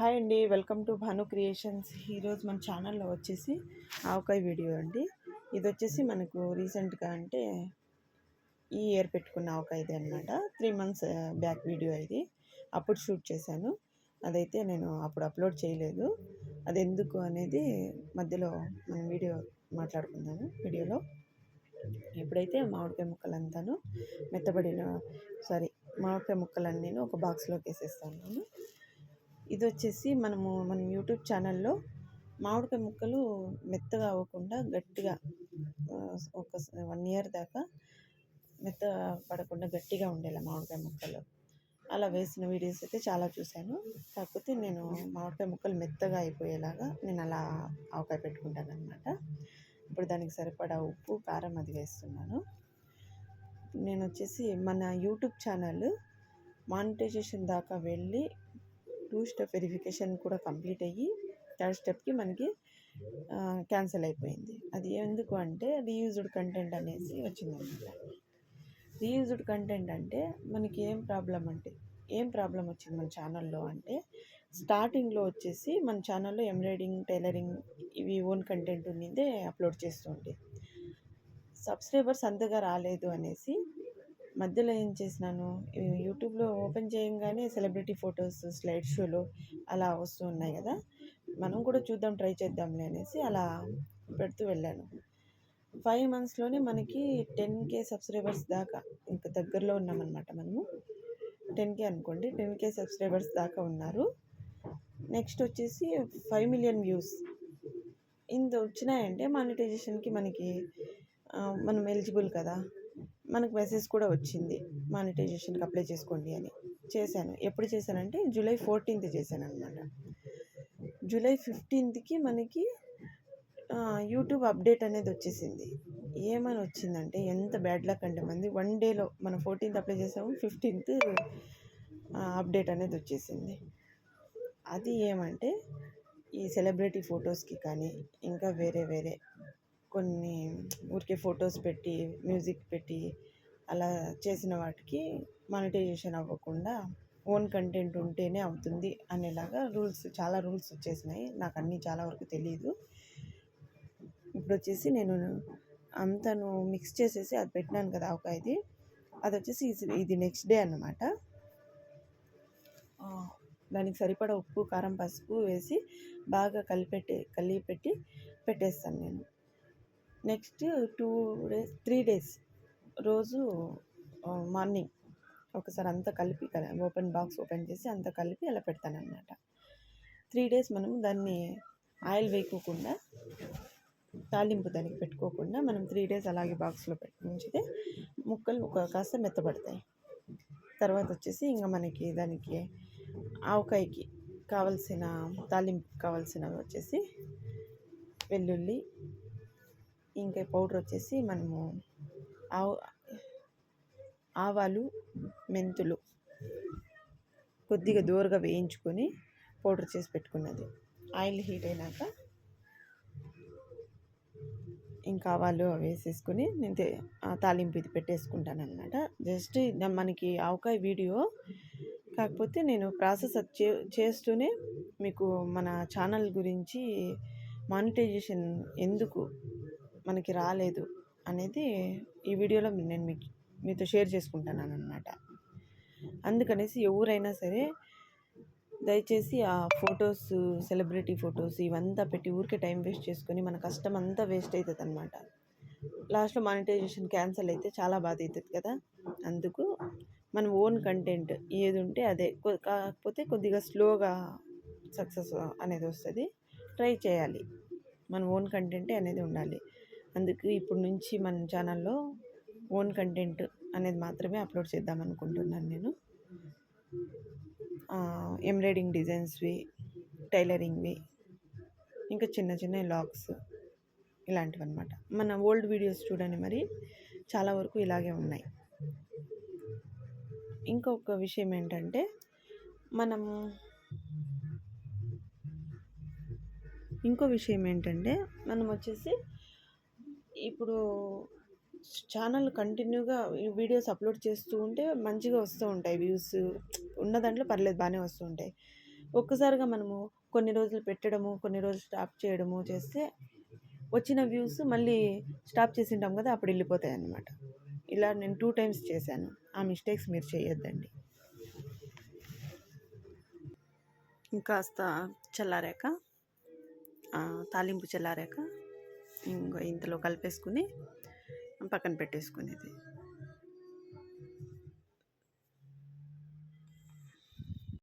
Hi అండి welcome to Bhanu creations. ఈరోజు మన ఛానల్లో వచ్చేసి ఆవకాయ వీడియో అండి. ఇది వచ్చేసి మనకు రీసెంట్గా అంటే ఈ ఇయర్ పెట్టుకున్న ఆవకాయది అనమాట త్రీ మంత్స్ బ్యాక్ వీడియో ఇది. అప్పుడు షూట్ చేశాను. అదైతే నేను అప్పుడు అప్లోడ్ చేయలేదు. అది ఎందుకు అనేది మధ్యలో మనం వీడియో మాట్లాడుకుందాము వీడియోలో. ఇప్పుడైతే మామిడికాయ ముక్కలంతాను మెత్తబడిన సారీ మామిడికాయ ముక్కలన్నీ నేను ఒక బాక్స్లోకి వేసేస్తాను ఇది వచ్చేసి మనము మన యూట్యూబ్ ఛానల్లో మామిడికాయ ముక్కలు మెత్తగా అవ్వకుండా గట్టిగా ఒక వన్ ఇయర్ దాకా మెత్త పడకుండా గట్టిగా ఉండేలా మామిడికాయ ముక్కలు. అలా వేసిన వీడియోస్ అయితే చాలా చూశాను. కాకపోతే నేను మామిడికాయ ముక్కలు మెత్తగా అయిపోయేలాగా నేను అలా ఆవకాయ పెట్టుకుంటాను అనమాట ఇప్పుడు దానికి సరిపడా ఉప్పు కారం అది వేస్తున్నాను. నేను వచ్చేసి మన యూట్యూబ్ ఛానల్ మానిటైజేషన్ దాకా వెళ్ళి టూ స్టెప్ వెరిఫికేషన్ కూడా కంప్లీట్ అయ్యి థర్డ్ స్టెప్కి మనకి క్యాన్సిల్ అయిపోయింది. అది ఎందుకు అంటే రీయూజ్డ్ కంటెంట్ అనేసి వచ్చిందనమాట. రీయూజ్డ్ కంటెంట్ అంటే మనకి ఏం ప్రాబ్లం అంటే ఏం ప్రాబ్లం వచ్చింది మన ఛానల్లో అంటే స్టార్టింగ్లో వచ్చేసి మన ఛానల్లో ఎంబ్రాయిడింగ్ టైలరింగ్ ఇవి ఓన్ కంటెంట్ ఉన్నదే అప్లోడ్ చేస్తుండే సబ్స్క్రైబర్స్ అంతగా రాలేదు అనేసి మధ్యలో ఏం చేసినాను? యూట్యూబ్లో ఓపెన్ చేయంగానే సెలబ్రిటీ ఫొటోస్ స్లైడ్ షోలు అలా వస్తూ ఉన్నాయి కదా? మనం కూడా చూద్దాం ట్రై చేద్దాంలే అనేసి అలా పెడుతూ వెళ్ళాను. ఫైవ్ మంత్స్లోనే మనకి టెన్ కే సబ్స్క్రైబర్స్ దాకా ఇంకా దగ్గరలో ఉన్నామన్నమాట మనము. టెన్ కే అనుకోండి టెన్ కే సబ్స్క్రైబర్స్ దాకా ఉన్నారు. నెక్స్ట్ వచ్చేసి ఫైవ్ మిలియన్ వ్యూస్. ఇంత వచ్చినాయంటే మానిటైజేషన్కి మనకి మనం ఎలిజిబుల్ కదా? మనకు మెసేజ్ కూడా వచ్చింది మానిటైజేషన్కి అప్లై చేసుకోండి అని. చేశాను. ఎప్పుడు చేశానంటే జూలై ఫోర్టీన్త్ చేశాను అనమాట జూలై ఫిఫ్టీన్త్కి మనకి యూట్యూబ్ అప్డేట్ అనేది వచ్చేసింది. ఏమని వచ్చిందంటే ఎంత బ్యాడ్ లక్ అంటే మంది వన్ డేలో మనం ఫోర్టీన్త్ అప్లై చేసాము ఫిఫ్టీన్త్ అప్డేట్ అనేది వచ్చేసింది. అది ఏమంటే ఈ సెలబ్రిటీ ఫొటోస్కి కానీ ఇంకా వేరే వేరే కొన్ని ఊరికే ఫొటోస్ పెట్టి మ్యూజిక్ పెట్టి అలా చేసిన వాటికి మానిటైజేషన్ అవ్వకుండా ఓన్ కంటెంట్ ఉంటేనే అవుతుంది అనేలాగా రూల్స్ చాలా రూల్స్ వచ్చేసినాయి. నాకు అన్నీ చాలా వరకు తెలియదు ఇప్పుడు వచ్చేసి నేను అంతను మిక్స్ చేసేసి అది పెట్టినాను కదా ఒక ఇది. అది వచ్చేసి ఇది నెక్స్ట్ డే అన్నమాట. దానికి సరిపడా ఉప్పు కారం పసుపు వేసి బాగా కలిపెట్టి కలిపెట్టి పెట్టేస్తాను నేను. Next two days three days రోజు మార్నింగ్ ఒకసారి అంతా కలిపి ఓపెన్ బాక్స్ ఓపెన్ చేసి అంతా కలిపి అలా పెడతానమాట త్రీ డేస్ మనము దాన్ని ఆయిల్ వేయకోకుండా తాలింపు దానికి పెట్టుకోకుండా మనం త్రీ డేస్ అలాగే బాక్స్లో పెట్టి ఉంచితే ముక్కలు ఒక కాస్త మెత్తబడతాయి. తర్వాత వచ్చేసి ఇంకా మనకి దానికి ఆవకాయకి కావలసిన తాలింపు కావాల్సినవి వచ్చేసి వెల్లుల్లి ఇంకా పౌడర్ వచ్చేసి మనము ఆవు ఆవాలు మెంతులు కొద్దిగా దూరగా వేయించుకొని పౌడర్ చేసి పెట్టుకున్నది. ఆయిల్ హీట్ అయినాక ఇంకా ఆవాలు వేసేసుకొని నేను తాలింపు ఇది పెట్టేసుకుంటాను అనమాట జస్ట్ మనకి ఆవకాయ వీడియో కాకపోతే నేను ప్రాసెస్ చే చేస్తూనే మీకు మన ఛానల్ గురించి మానిటైజేషన్ ఎందుకు మనకి రాలేదు అనేది ఈ వీడియోలో నేను మీకు మీతో షేర్ చేసుకుంటాను అనమాట అందుకనేసి ఎవరైనా సరే దయచేసి ఆ ఫొటోస్ సెలబ్రిటీ ఫొటోస్ ఇవంతా పెట్టి ఊరికే టైం వేస్ట్ చేసుకొని మన కష్టం అంతా వేస్ట్ అవుతుంది అనమాట లాస్ట్లో మానిటైజేషన్ క్యాన్సిల్ అయితే చాలా బాధ అవుతుంది కదా. అందుకు మన ఓన్ కంటెంట్ ఏది ఉంటే అదే. కాకపోతే కొద్దిగా స్లోగా సక్సెస్ అనేది వస్తుంది. ట్రై చేయాలి. మన ఓన్ కంటెంటే అనేది ఉండాలి. అందుకు ఇప్పుడు నుంచి మన ఛానల్లో ఓన్ కంటెంట్ అనేది మాత్రమే అప్లోడ్ చేద్దాం అనుకుంటున్నాను నేను. ఎంబ్రాయిడింగ్ డిజైన్స్వి టైలరింగ్వి ఇంకా చిన్న చిన్న లాగ్స్ ఇలాంటివి అనమాట మన ఓల్డ్ వీడియోస్ చూడండి మరి చాలా వరకు ఇలాగే ఉన్నాయి. ఇంకొక విషయం ఏంటంటే మనం ఇంకో విషయం ఏంటంటే మనం వచ్చేసి ఇప్పుడు ఛానల్ కంటిన్యూగా వీడియోస్ అప్లోడ్ చేస్తూ ఉంటే మంచిగా వస్తూ ఉంటాయి వ్యూస్. ఉన్న దాంట్లో పర్లేదు బాగానే వస్తూ ఉంటాయి. ఒక్కసారిగా మనము కొన్ని రోజులు పెట్టడము కొన్ని రోజులు స్టాప్ చేయడము చేస్తే వచ్చిన వ్యూస్ మళ్ళీ స్టాప్ చేసి ఉంటాం కదా అప్పుడు వెళ్ళిపోతాయి అన్నమాట. ఇలా నేను టూ టైమ్స్ చేశాను. ఆ మిస్టేక్స్ మీరు చేయొద్దండి. ఇంకాస్త చల్లారాక తాలింపు చల్లారాక ఇంకో ఇంతలో కలిపేసుకుని పక్కన పెట్టేసుకునేది.